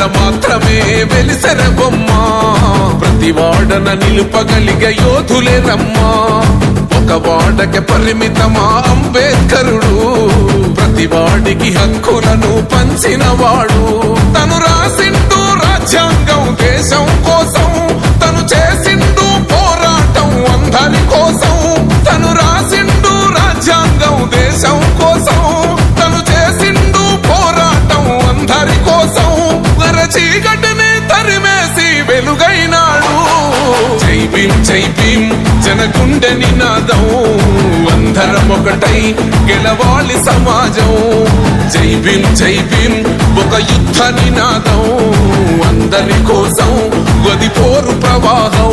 మాత్రమే వెలిసెర బొమ్మ ప్రతి వాడన నిలుపగలిగ యోధులే రమ్మా ఒక వాడకి పరిమితమా అంబేద్కరుడు. చీకటిని తరిమేసి వెలుగైనాడు. జై భీం జై భీం జనగుండె నినాదం. అందరం ఒకటై గెలవాలి సమాజం. జై భీం జై భీం ఒక యుద్ధ నినాదం. అందరి కోసం గది పోరు ప్రవాహం.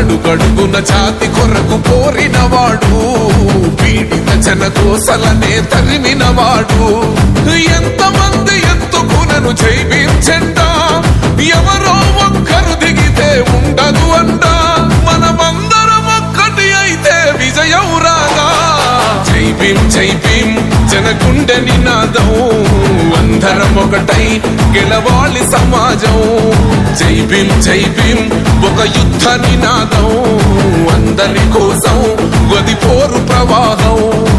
అడుగడుగున జాతి కొరకు కోరినవాడు పీడిత జన కోసలనే తరిమినవాడు. ఎంతమంది ఎత్తుకునను జైవించండా ఎవరో ఒక్కరు దిగితే ఉండదు అంట. మనమందరం ఒక్కటి అయితే విజయం రాగా జై భీం జై భీం నినాదం. అందరం ఒకటై గెలవాలి సమాజం. జై భీం జై భీం ఒక యుద్ధ నినాదం అందరి కోసం గది పోరు ప్రవాహం.